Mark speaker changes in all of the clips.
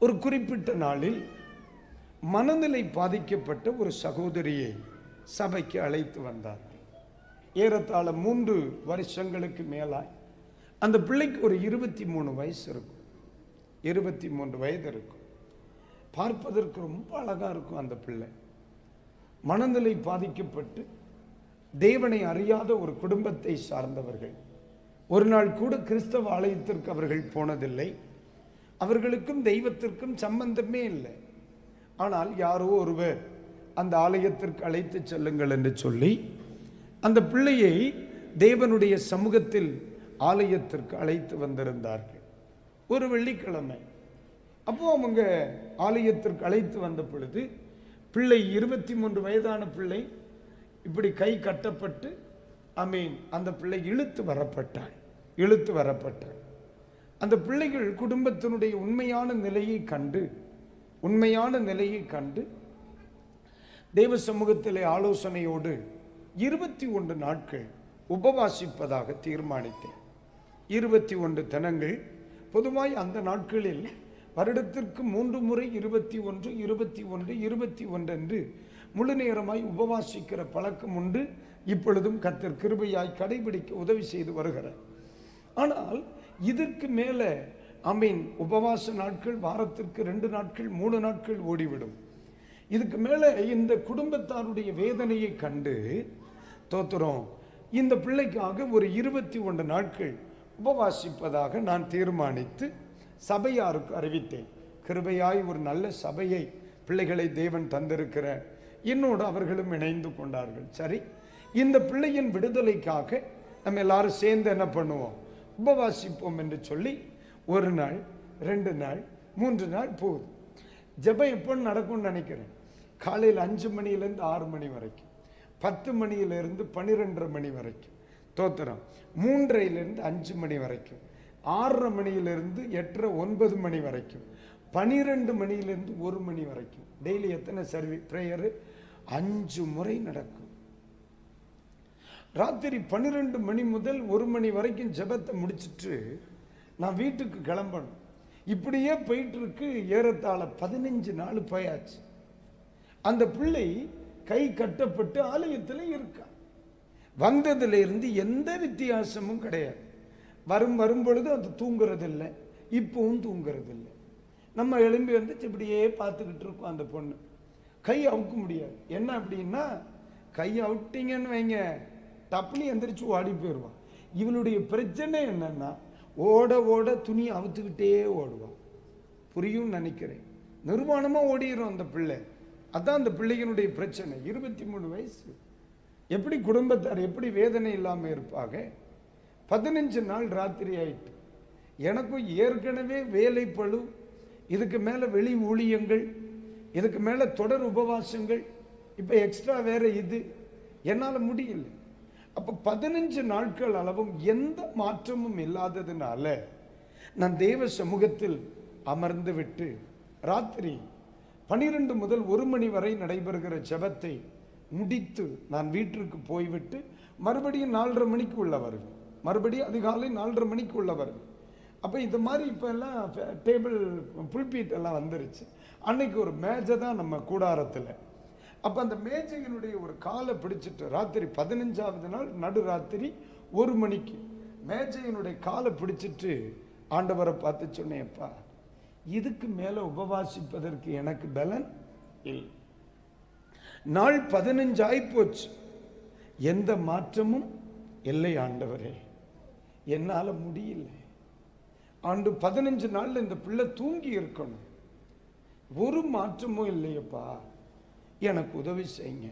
Speaker 1: ஒரு குறிப்பிட்ட நாளில் மனநிலை பாதிக்கப்பட்ட ஒரு சகோதரியை சபைக்கு அழைத்து வந்தார். ஏறத்தாழ மூன்று வருஷங்களுக்கு மேலாய். அந்த பிள்ளைக்கு ஒரு இருபத்தி மூணு வயசு இருக்கும். இருபத்தி மூன்று வயது இருக்கும். பார்ப்பதற்கு ரொம்ப அழகாக இருக்கும் அந்த பிள்ளை. மனநிலை பாதிக்கப்பட்டு தேவனை அறியாத ஒரு குடும்பத்தை சார்ந்தவர்கள். ஒரு நாள் கூட கிறிஸ்தவ ஆலயத்திற்கு அவர்கள் போனதில்லை. அவர்களுக்கும் தெய்வத்திற்கும் சம்பந்தமே இல்லை. ஆனால் யாரோ ஒருவர் அந்த ஆலயத்திற்கு அழைத்து செல்லுங்கள் என்று சொல்லி அந்த பிள்ளையை தேவனுடைய சமூகத்தில் ஆலயத்திற்கு அழைத்து வந்திருந்தார்கள். ஒரு வெள்ளிக்கிழமை. அப்போ அவங்க ஆலயத்திற்கு அழைத்து வந்த பொழுது பிள்ளை இருபத்தி மூன்று வயதான பிள்ளை இப்படி கை கட்டப்பட்டு ஐ மீன் அந்த பிள்ளை இழுத்து வரப்பட்டாள் இழுத்து வரப்பட்டாள் அந்த பிள்ளைகள் குடும்பத்தினுடைய உண்மையான நிலையை கண்டு உண்மையான நிலையை கண்டு தேவ சமூகத்திலே ஆலோசனையோடு இருபத்தி ஒன்று நாட்கள் உபவாசிப்பதாக தீர்மானித்தேன். இருபத்தி ஒன்று தினங்கள். பொதுவாய் அந்த நாட்களில் வருடத்திற்கு மூன்று முறை இருபத்தி ஒன்று இருபத்தி ஒன்று இருபத்தி ஒன்று என்று முழு நேரமாய் உபவாசிக்கிற பழக்கம் உண்டு. இப்பொழுதும் கத்தர் கிருபையாய் கடைபிடிக்க உதவி செய்து வருகிறார். ஆனால் இதற்கு மேலே ஐ மீன் உபவாச நாட்கள் வாரத்திற்கு ரெண்டு நாட்கள் மூணு நாட்கள் ஓடிவிடும். இதுக்கு மேலே இந்த குடும்பத்தாருடைய வேதனையை கண்டு தோத்துறோம். இந்த பிள்ளைக்காக ஒரு இருபத்தி ஒன்று நாட்கள் உபவாசிப்பதாக நான் தீர்மானித்து சபையாருக்கு அறிவித்தேன். கிருபையாய் ஒரு நல்ல சபையை பிள்ளைகளை தேவன் தந்திருக்கிற என்னோடு அவர்களும் இணைந்து கொண்டார்கள். சரி இந்த பிள்ளையின் விடுதலைக்காக நம்ம எல்லாரும் சேர்ந்து என்ன பண்ணுவோம்? உபவாசிப்போம் என்று சொல்லி ஒரு நாள் ரெண்டு நாள் மூன்று நாள் போகுது ஜபம் எப்போ நடக்கும்னு நினைக்கிறேன். காலையில் அஞ்சு மணியிலேருந்து ஆறு மணி வரைக்கும். பத்து மணியிலிருந்து பன்னிரெண்டரை மணி வரைக்கும். தோத்திரம் மூன்றையிலிருந்து அஞ்சு மணி வரைக்கும். ஆறரை மணியிலிருந்து எட்டரை ஒன்பது மணி வரைக்கும். பனிரெண்டு மணியிலிருந்து ஒரு மணி வரைக்கும். டெய்லி எத்தனை சர்வி ப்ரேயரு? அஞ்சு முறை நடக்கும். ராத்திரி பன்னிரெண்டு மணி முதல் ஒரு மணி வரைக்கும் ஜெபத்தை முடிச்சிட்டு நான் வீட்டுக்கு கிளம்பணும். இப்படியே போயிட்டு இருக்கு ஏறத்தாழ பதினஞ்சு நாள் போயாச்சு. அந்த பிள்ளை கை கட்டப்பட்டு ஆலயத்தில் இருக்கா. வந்ததுல இருந்து எந்த வித்தியாசமும் கிடையாது. வரும் வரும் பொழுது அது தூங்குறது இல்லை இப்பவும் தூங்குறது இல்லை நம்ம எழும்பி வந்து இப்படியே பார்த்துக்கிட்டு இருக்கோம் அந்த பொண்ணு. கை அவுக்க முடியாது. என்ன அப்படின்னா கை அவுட்டிங்கன்னு வைங்க. டப்புன்னு எந்திரிச்சு ஓடி போயிடுவான். இவளுடைய பிரச்சனை என்னன்னா ஓட ஓட துணி அவுத்துக்கிட்டே ஓடுவான். புரியும் நினைக்கிறேன். நிர்வாணமாக ஓடிடும் அந்த பிள்ளை. அதான் அந்த பிள்ளைகளுடைய பிரச்சனை. இருபத்தி மூணு வயசு. எப்படி குடும்பத்தார் எப்படி வேதனை இல்லாமல் இருப்பாங்க? பதினஞ்சு நாள் ராத்திரி ஆயிட்டு. எனக்கும் ஏற்கனவே வேலை பளு இதுக்கு மேலே வெளி ஊழியங்கள் இதுக்கு மேலே தொடர் உபவாசங்கள் இப்போ எக்ஸ்ட்ரா வேற இது. என்னால் முடியல. அப்போ பதினஞ்சு நாட்கள் அளவும் எந்த மாற்றமும் இல்லாததுனால நான் தேவ சமூகத்தில் அமர்ந்து விட்டு ராத்திரி பனிரெண்டு முதல் ஒரு மணி வரை நடைபெறுகிற ஜெபத்தை முடித்து நான் வீட்டிற்கு போய்விட்டு மறுபடியும் நாலரை மணிக்கு உள்ள வருவேன். மறுபடியும் அதிகாலை நாலரை மணிக்கு உள்ள வருவேன். அப்போ இந்த மாதிரி இப்போ எல்லாம் டேபிள் புல்பீட் எல்லாம் வந்துருச்சு. அன்னைக்கு ஒரு மேஜை தான் நம்ம கூடாரத்தில். அப்போ அந்த மேஜையினுடைய ஒரு காலை பிடிச்சிட்டு ராத்திரி பதினஞ்சாவது நாள் நடு ராத்திரி ஒரு மணிக்கு மேஜையினுடைய காலை பிடிச்சிட்டு ஆண்டவரை பார்த்து சொன்னேன்ப்பா இதுக்கு மேலே உபவாசிப்பதற்கு எனக்கு பலன் இல்லை. நாள் பதினஞ்சு ஆயிப்போச்சு எந்த மாற்றமும் இல்லை ஆண்டவரே. என்னால் முடியல. ஆண்டு பதினஞ்சு நாளில் இந்த பிள்ளை தூங்கி இருக்கணும். ஒரு மாற்றமும் இல்லையப்பா. எனக்கு உதவி செய்யுங்க.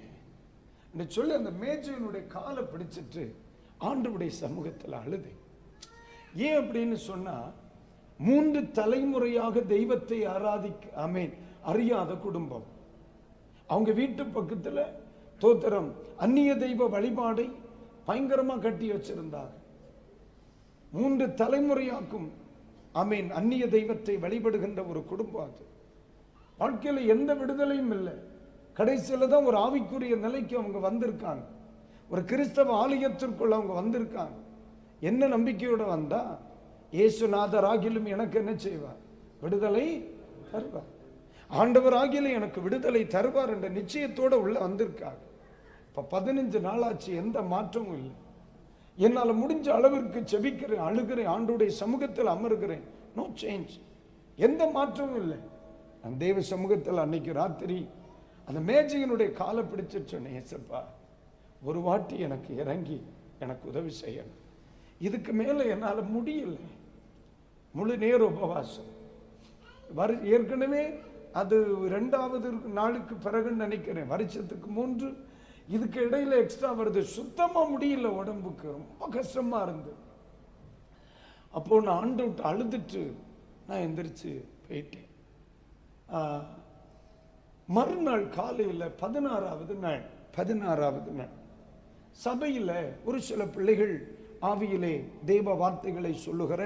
Speaker 1: என்று சொல்லி அந்த மேஜையினுடைய காலை பிடிச்சிட்டு ஆண்டவுடைய சமூகத்தில் அழுது ஏன் அப்படின்னு சொன்னா மூன்று தலைமுறையாக தெய்வத்தை ஆராதிக்க அமேன் அறியாத குடும்பம். அவங்க வீட்டு பக்கத்துல தோத்திரம் அந்நிய தெய்வ வழிபாடை பயங்கரமா கட்டி வச்சிருந்தாங்க. மூன்று தலைமுறையாக்கும் ஆமீன் அந்நிய தெய்வத்தை வழிபடுகின்ற ஒரு குடும்பம் அது. வாழ்க்கையில எந்த விடுதலையும் இல்லை. கடைசியில் தான் ஒரு ஆவிக்குரிய நிலைக்கு அவங்க வந்திருக்காங்க. ஒரு கிறிஸ்தவ ஆலயத்திற்குள்ள அவங்க வந்திருக்காங்க. என்ன நம்பிக்கையோடு வந்தா? இயேசுநாதராகிலும் எனக்கு என்ன செய்வார்? விடுதலை தருவார். ஆண்டவர் ஆகியிலும் எனக்கு விடுதலை தருவார் என்ற நிச்சயத்தோட உள்ள வந்திருக்காங்க. இப்போ பதினஞ்சு நாளாச்சு எந்த மாற்றமும் இல்லை. என்னால் முடிஞ்ச அளவிற்கு செபிக்கிறேன் அழுகிறேன் ஆண்டுடைய சமூகத்தில் அமருகிறேன். நோ சேஞ்ச் எந்த மாற்றமும் இல்லை. நான் தேவ சமூகத்தில் அன்னைக்கு ராத்திரி அந்த மேஜையினுடைய காலை பிடிச்சு சொன்னேன் ஏசப்பா ஒரு வாட்டி எனக்கு இறங்கி எனக்கு உதவி செய்யணும். இதுக்கு மேலே என்னால் முடியல. முழு நேர உபவாசம். வரு ஏற்கனவே அது ரெண்டாவது நாளுக்கு பிறகுன்னு நினைக்கிறேன். வருஷத்துக்கு மூன்று. இதுக்கு இடையில எக்ஸ்ட்ரா வருது. சுத்தமாக முடியல உடம்புக்கு. ரொம்ப கஷ்டமா இருந்து. அப்போது நான் ஆண்டு விட்டு அழுதுட்டு நான் எந்திரிச்சு போயிட்டேன். மறுநாள் காலையில் பதினாறாவது நாள் பதினாறாவது நாள். சபையில் ஒரு சில பிள்ளைகள் ஆவியிலே தெய்வ வார்த்தைகளை சொல்லுகிற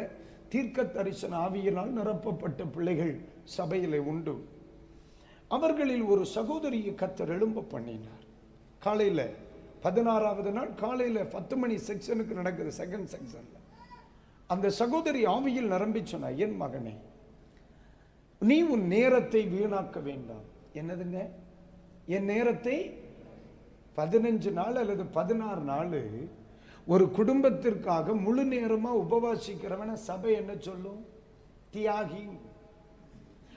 Speaker 1: தீர்க்க தரிசன ஆவியினால் நிரப்பப்பட்ட பிள்ளைகள் சபையிலே உண்டு. அவர்களில் ஒரு சகோதரியை கத்தர் எழும்ப பண்ணினார். காலையில் பதினாறாவது நாள் காலையில் பத்து மணி செக்ஷனுக்கு நடக்குது செகண்ட் செக்ஷனில் அந்த சகோதரி ஆவியில் நிரம்பி சொன்னார் என் மகனே நீ உன் நேரத்தை வீணாக்க வேண்டாம். என்னதுங்க? என் நேரத்தை பதினஞ்சு நாள் அல்லது பதினாறு நாள் ஒரு குடும்பத்திற்காக முழு நேரமாக உபவாசிக்கிறவன சபை என்ன சொல்லும்? தியாகி.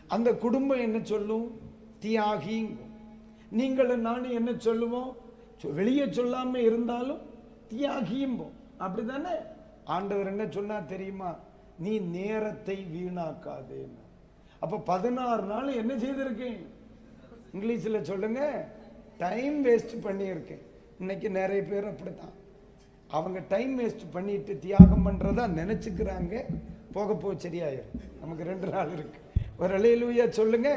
Speaker 1: அந்த குடும்பம் என்ன சொல்லும்? தியாகிங்கும் நீங்களும் நானும் என்ன சொல்லுவோம்? சொ- வெளியே சொல்லாம இருந்தாலும் தியாகியும்போம். அப்படிதானே? ஆண்டவர் என்ன சொன்னா தெரியுமா? நீ நேரத்தை வீணாக்காதேன்னு. அப்ப பதினாறு நாள் என்ன செய்திருக்கேன்? இங்கிலீஷில் சொல்லுங்க டைம் வேஸ்ட் பண்ணியிருக்கேன். இன்னைக்கு நிறைய பேர் அப்படித்தான். அவங்க டைம் வேஸ்ட் பண்ணிட்டு தியாகம் பண்ணுறதா நினச்சிக்கிறாங்க. போக போக சரியாயிரும். நமக்கு ரெண்டு நாள் இருக்கு. ஒரு அலையிலூயா சொல்லுங்க.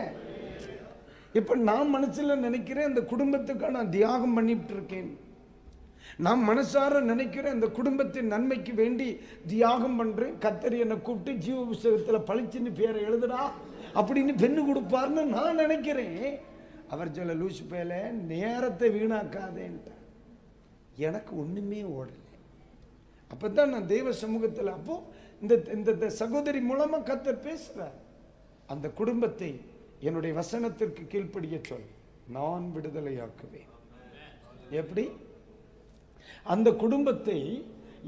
Speaker 1: இப்போ நான் மனசில் நினைக்கிறேன் அந்த குடும்பத்துக்காக நான் தியாகம் பண்ணிட்டு இருக்கேன். நான் மனசார நினைக்கிறேன் அந்த குடும்பத்தின் நன்மைக்கு வேண்டி தியாகம் பண்ணுறேன் கத்தரி என்னை கூப்பிட்டு ஜீவ புஸ்தகத்தில் பளிச்சுன்னு பேரை எழுதுடா அப்படின்னு பெண்ணு கொடுப்பாருன்னு நான் நினைக்கிறேன். அவர் சொல்ல லூசு பேல நேரத்தை வீணாக்காதேன்ட்டார். எனக்கு ஒன்றுமே ஓடலை. அப்போ தான் நான் தெய்வ சமூகத்தில் அப்போ இந்த இந்த சகோதரி மூலமாக கத்தர் பேசுகிறார் அந்த குடும்பத்தை என்னுடைய வசனத்திற்கு கீழ்ப்படிய சொல் நான் விடுதலையாக்குவேன். எப்படி? அந்த குடும்பத்தை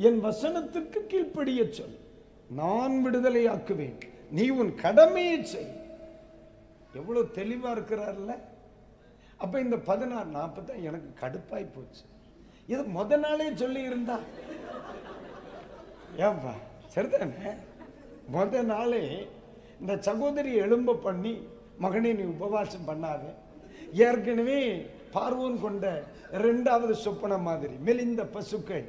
Speaker 1: என் வசனத்திற்கு கீழ்ப்படிய சொல் நான் விடுதலையாக்குவேன். நீ உன் கடமையை செய். எவ்வளோ தெளிவாக இருக்கிறார்ல? அப்போ இந்த பதினாறு நாற்பத்தான் எனக்கு கடுப்பாய் போச்சு. இது முத நாளே சொல்லி இருந்தா ஏன்பா சரிதானே? முத நாளே இந்த சகோதரி எலும்ப பண்ணி மகனே நீ உபவாசம் பண்ணாதே. ஏற்கனவே பார்வன் கொண்ட ரெண்டாவது சொப்பன மாதிரி மெலிந்த பசுக்கள்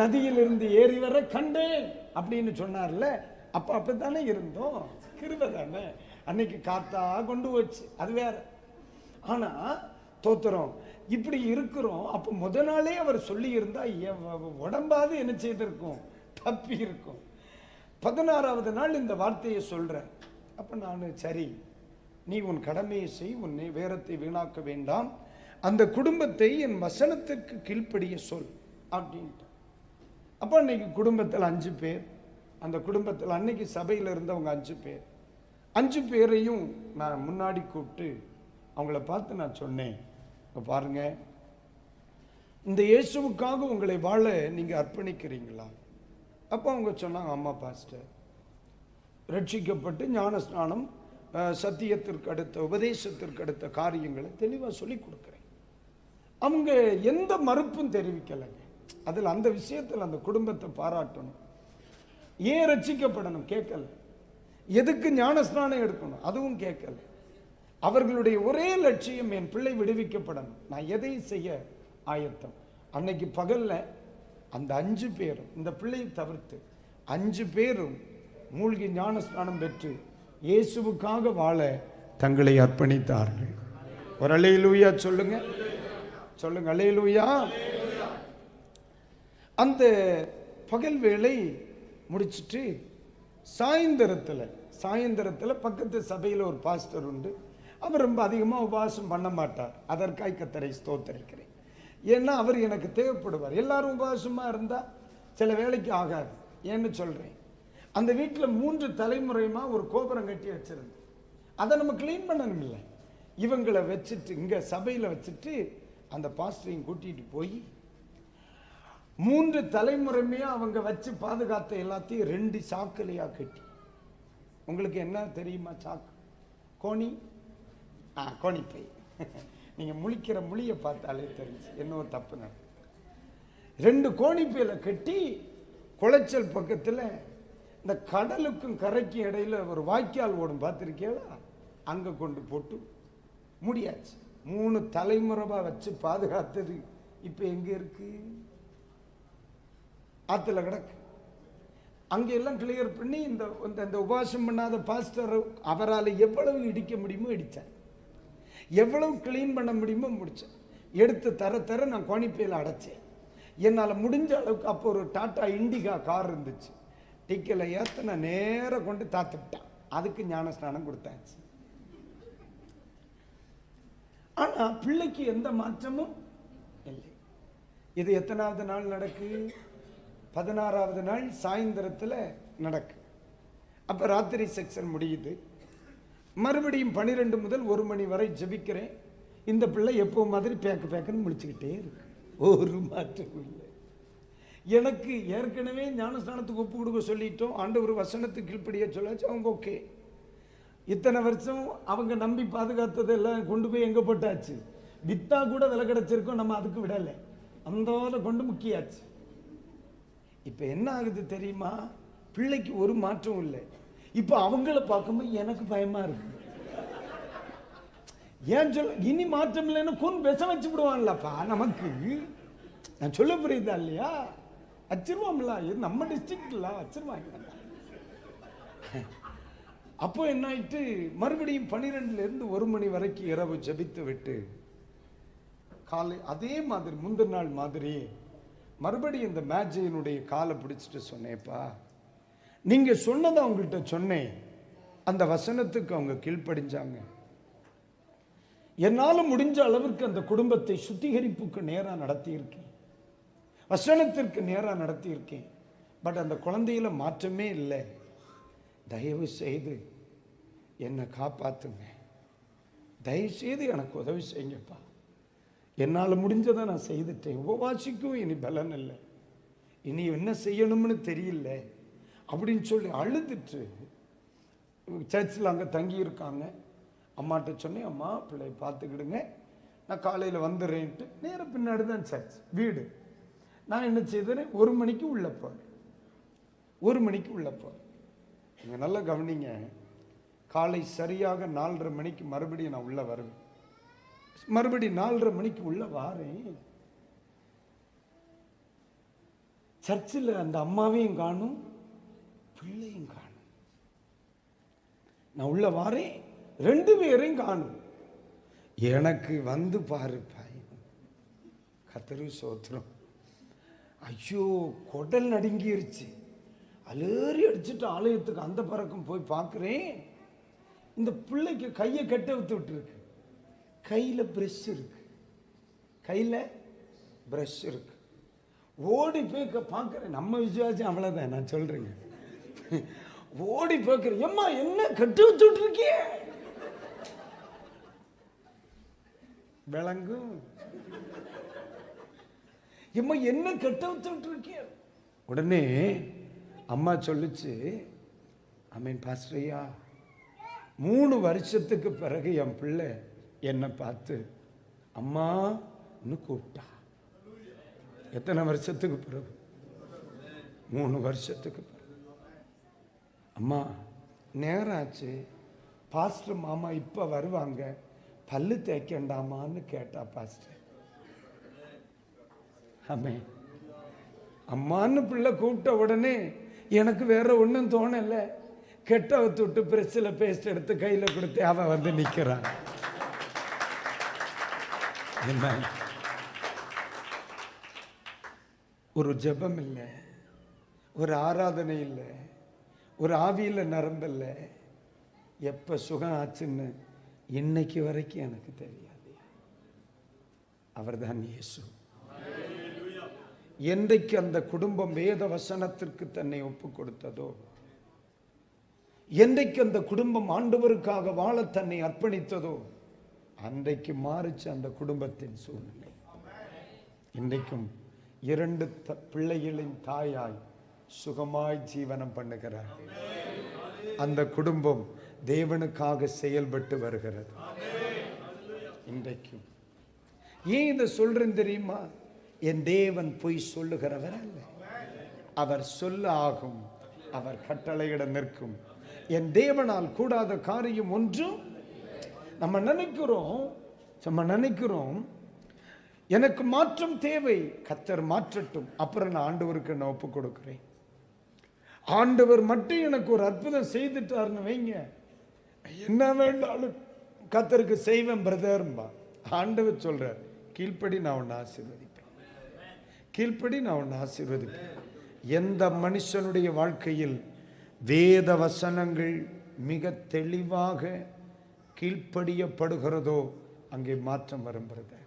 Speaker 1: நதியிலிருந்து ஏறி வர கண்டேன் அப்படின்னு சொன்னார்ல அப்போ அப்படித்தானே இருந்தோம்? கிருபை தானே? அன்னைக்கு காத்தா கொண்டு வச்சு அது வேற. ஆனால் தோத்துறோம். இப்படி இருக்கிறோம். அப்போ முத நாளே அவர் சொல்லியிருந்தால் உடம்பாவது என்ன செய்திருக்கும்? தப்பி இருக்கும் பதினாறாவது நாள் இந்த வார்த்தையை சொல்கிறேன் அப்போ நான் சரி நீ உன் கடமையை செய் உன் வேரத்தை வீணாக்க வேண்டாம். அந்த குடும்பத்தை என் வசனத்துக்கு கீழ்ப்படிய சொல் அப்படின்ட்டு அப்போ அன்னைக்கு குடும்பத்தில் அஞ்சு பேர். அந்த குடும்பத்தில் அன்னைக்கு சபையில் இருந்தவங்க அஞ்சு பேர். அஞ்சு பேரையும் நான் முன்னாடி கூப்பிட்டு அவங்கள பார்த்து நான் சொன்னேன். இப்போ பாருங்க. இந்த இயேசுவுக்காக உங்களை வாழ நீங்கள் அர்ப்பணிக்கிறீங்களா? அப்போ அவங்க சொன்னாங்க அம்மா பாஸ்டர் ரட்சிக்கப்பட்டு ஞானஸ்நானம் ஸ்நானம் சத்தியத்திற்கு அடுத்த உபதேசத்திற்கு அடுத்த காரியங்களை தெளிவாக சொல்லி கொடுக்குறேன். அவங்க எந்த மறுப்பும் தெரிவிக்கலைங்க. அதில் அந்த விஷயத்தில் அந்த குடும்பத்தை பாராட்டணும். ஏன் ரட்சிக்கப்படணும்? கேட்கல. எதுக்கு ஞானஸ்நானம் எடுக்கணும்? அதுவும் கேட்கல. அவர்களுடைய ஒரே லட்சியம் என் பிள்ளை விடுவிக்கப்படணும். நான் எதையும் செய்ய ஆயத்தம்? அன்னைக்கு பகல்ல அந்த அஞ்சு பேரும் இந்த பிள்ளையை தவிர்த்து அஞ்சு பேரும் மூழ்கி ஞானஸ்நானம் பெற்று இயேசுவுக்காக வாழ தங்களை அர்ப்பணித்தார்கள். ஒரு அலையிலூயா சொல்லுங்க. சொல்லுங்க அலையிலூயா அந்த பகல் வேலை முடிச்சிட்டு சாயந்தரத்தில் சாயந்தரத்தில் பக்கத்து சபையில் ஒரு பாஸ்டர் உண்டு. அவர் ரொம்ப அதிகமாக உபவாசம் பண்ண மாட்டார். அதற்காய் கத்தரை ஸ்தோத்தரிக்கிறேன். ஏன்னா அவர் எனக்கு தேவைப்படுவார். எல்லாரும் உபவாசமாக இருந்தால் சில வேலைக்கு ஆகாது. ஏன்னு சொல்கிறேன் அந்த வீட்டில் மூன்று தலைமுறையுமா ஒரு கோபுரம் கட்டி வச்சிருந்தேன். அதை நம்ம க்ளீன் பண்ணணும் இல்லை இவங்களை வச்சுட்டு இங்கே சபையில் வச்சுட்டு அந்த பாஸ்டரையும் கூட்டிகிட்டு போய் மூன்று தலைமுறையுமே அவங்க வச்சு பாதுகாத்த எல்லாத்தையும் ரெண்டு சாக்குலையாக கட்டி. உங்களுக்கு என்ன தெரியுமா சாக்கு? கோணி ஆ கோணிப்பை. நீங்கள் முழிக்கிற முழியை பார்த்தாலே தெரிஞ்சு என்ன தப்பு நடக்கும். ரெண்டு கோணிப்பையில் கட்டி குளைச்சல் பக்கத்தில் இந்த கடலுக்கும் கரைக்கும் இடையில ஒரு வாய்க்கால் ஓடும் பார்த்துருக்கீங்களா அங்கே கொண்டு போட்டு முடியாச்சு. மூணு தலைமுறைவாக வச்சு பாதுகாத்தது இப்போ எங்கே இருக்கு? ஆற்றுல கிடக்கு. அங்கெல்லாம் கிளியர் பண்ணி இந்த இந்த- இந்த உபாசம் பண்ணாத பாஸ்டர் அவரால் எவ்வளவு இடிக்க முடியுமோ இடித்தார் எவ்வளவு க்ளீன் பண்ண முடியுமோ முடித்தேன் எடுத்து தர தர நான் கோணிப்பையில் அடைச்சேன். என்னால் முடிஞ்ச அளவுக்கு அப்போ ஒரு டாட்டா இண்டிகா கார் இருந்துச்சு. டிக்கில் ஏற்ற நான் நேராக கொண்டு தாத்துவிட்டேன் அதுக்கு ஞானஸ்நானம் கொடுத்தாச்சு. ஆனால் பிள்ளைக்கு எந்த மாற்றமும் இல்லை. இது எத்தனாவது நாள் நடக்கு? பதினாறாவது நாள் சாயந்தரத்தில் நடக்கு. அப்போ ராத்திரி செக்ஷன் முடியுது. மறுபடியும் பன்னிரெண்டு முதல் ஒரு மணி வரை ஜபிக்கிறேன். இந்த பிள்ளை எப்போ மாதிரி பேக்கு பேக்குன்னு முடிச்சுக்கிட்டே இருக்கு. ஒரு மாற்றம் இல்லை. எனக்கு ஏற்கனவே ஞானஸ்தானத்துக்கு ஒப்பு கொடுக்க சொல்லிட்டோம். ஆண்டவர் வசனத்துக்கு கீழ்ப்படிய சொல்லாச்சு. அவங்க ஓகே. இத்தனை வருஷம் அவங்க நம்பி பாதுகாத்ததெல்லாம் கொண்டு போய் எங்கே போட்டாச்சு? வித்தா கூட விலை கிடச்சிருக்கோம். நம்ம அதுக்கு விடலை. அந்த கொண்டு முக்கியாச்சு. இப்போ என்ன ஆகுது தெரியுமா? பிள்ளைக்கு ஒரு மாற்றம் இல்லை. இப்போ அவங்கள பார்க்கும்போது எனக்கு பயமா இருக்கு. ஏன் சொல்ல இனி மாற்றம் இல்லைன்னா கொன் விஷ வச்சு விடுவான்லப்பா நமக்கு. நான் சொல்ல புரியுதா இல்லையா? வச்சிருவோம்ல இது நம்ம டிஸ்ட்ரிக்ட்ல வச்சிருவாங்க. அப்போ என்ன ஆயிட்டு மறுபடியும் பன்னிரெண்டுல இருந்து ஒரு மணி வரைக்கும் இரவு ஜபித்து விட்டு காலை அதே மாதிரி முந்தின நாள் மாதிரி மறுபடியும் இந்த மேஜையினுடைய காலை பிடிச்சிட்டு சொன்னேப்பா நீங்க சொன்னதை அவங்கள்ட்ட சொன்னேன். அந்த வசனத்துக்கு அவங்க கீழ்ப்படிஞ்சாங்க. என்னால் முடிஞ்ச அளவிற்கு அந்த குடும்பத்தை சுத்திகரிப்புக்கு நேராக நடத்தியிருக்கேன். வசனத்திற்கு நேராக நடத்தியிருக்கேன். பட் அந்த குழந்தையில மாற்றமே இல்லை. தயவு செய்து என்னை காப்பாத்துங்க. தயவு செய்து எனக்கு உதவி செய்யுங்கப்பா. என்னால் முடிஞ்சதை நான் செய்துட்டேன். உபவாசிக்கும் இனி பலன் இல்லை. இனி என்ன செய்யணும்னு தெரியல. அப்படின்னு சொல்லி அழுதுட்டு சர்ச்சில் அங்கே தங்கி இருக்காங்க அம்மாட்ட சொன்னேன் அம்மா பிள்ளைய பார்த்துக்கிடுங்க. நான் காலையில் வந்துடுறேன்ட்டு. நேர பின்னாடி தான் சர்ச் வீடு. நான் என்ன செய்தேன் ஒரு மணிக்கு உள்ள போகிறேன் ஒரு மணிக்கு உள்ள போகிறேன் நீங்கள் நல்லா கவனிங்க. காலை சரியாக நாலரை மணிக்கு மறுபடியும் நான் உள்ளே வருவேன். மறுபடி நாலரை மணிக்கு உள்ளே வாரேன். சர்ச்சில் அந்த அம்மாவையும் காணும். பிள்ளையும் காணும். நான் உள்ள வாரேன் ரெண்டு பேரையும் காணும். எனக்கு வந்து பாரு பையன் கத்தரு சோத்திரம். ஐயோ குடல் நடுங்கிருச்சு. அலேறி அடிச்சுட்டு ஆலயத்துக்கு அந்த பறக்கம் போய் பார்க்குறேன். இந்த பிள்ளைக்கு கையை கட்ட வித்து விட்டுருக்கு. கையில் ப்ரெஷ் இருக்கு. கையில் ப்ரஷ் இருக்கு. ஓடி போய் பார்க்குறேன். நம்ம விசுவாசம் அவ்வளோதான் நான் சொல்கிறேங்க ஓடி பார்க்கிறேன் எம்மா என்ன கட்டு வச்சுட்டு இருக்கிய விளங்கும். எம்மா என்ன கட்ட வச்சுட்டு இருக்கிய உடனே அம்மா சொல்லுச்சு அமீன் பாஸ்டரையா மூணு வருஷத்துக்கு பிறகு என் பிள்ளை என்னை பார்த்து அம்மான்னு கூப்பிட்டா. எத்தனை வருஷத்துக்கு பிறகு? மூணு வருஷத்துக்கு பிறகு. அம்மா. நேரம் ஆச்சு பாஸ்டர் மாமா இப்போ வருவாங்க. பல்லு தேய்க்கண்டாமான்னு கேட்டா பாஸ்டர். ஆமே. அம்மான்னு பிள்ளை கூப்பிட்ட உடனே எனக்கு வேற ஒன்றும் தோணல. கெட்ட விட்டு பிரச்சில் பேஸ்ட் எடுத்து கையில் கொடுத்து அவன் வந்து நிற்கிறான் Amen. ஒரு ஜெபம் இல்லை. ஒரு ஆராதனை இல்லை. ஒரு ஆவியில் நரம்பில்ல எப்போ சுகம் ஆச்சுன்னு இன்னைக்கு வரைக்கும் எனக்கு தெரியாது. அவர்தான் இயேசு. என்றைக்கு அந்த குடும்பம் வேத வசனத்திற்கு தன்னை ஒப்பு கொடுத்ததோ என்றைக்கு அந்த குடும்பம் ஆண்டவருக்காக வாழ தன்னை அர்ப்பணித்ததோ அன்றைக்கு மாறுச்சு அந்த குடும்பத்தின் சூழ்நிலை. இன்றைக்கும் இரண்டு த- பிள்ளைகளின் தாயாய் சுகமாய் ஜீவனம் பண்ணுகிறார். அந்த குடும்பம் தேவனுக்காக செயல்பட்டு வருகிறது. இன்றைக்கும். ஏன் இதை சொல்றேன் தெரியுமா? என் தேவன் பொய் சொல்லுகிறவர் அல்ல. அவர் சொல்ல ஆகும். அவர் கட்டளையிட நிற்கும். என் தேவனால் கூடாத காரியம் ஒன்றும் நம்ம நினைக்கிறோம். நம்ம நினைக்கிறோம். எனக்கு மாற்றம் தேவை. கத்தர் மாற்றட்டும். அப்புறம் நான் ஆண்டவருக்கு நான் ஒப்பு கொடுக்கிறேன். ஆண்டவர் மட்டும் எனக்கு ஒரு அற்புதம் செய்துட்டாருன்னு வைங்க. என்ன வேண்டாலும் கத்தருக்கு செய்வேன் பிரதர்ம்பா. ஆண்டவர் சொல்றார் கீழ்ப்படி நான் உன்னை ஆசீர்வதிப்பேன். கீழ்ப்படி நான் உன்னை ஆசீர்வதிப்பேன். எந்த மனுஷனுடைய வாழ்க்கையில் வேத வசனங்கள் மிக தெளிவாக கீழ்ப்படியப்படுகிறதோ அங்கே மாற்றம் வரும் பிரதர்.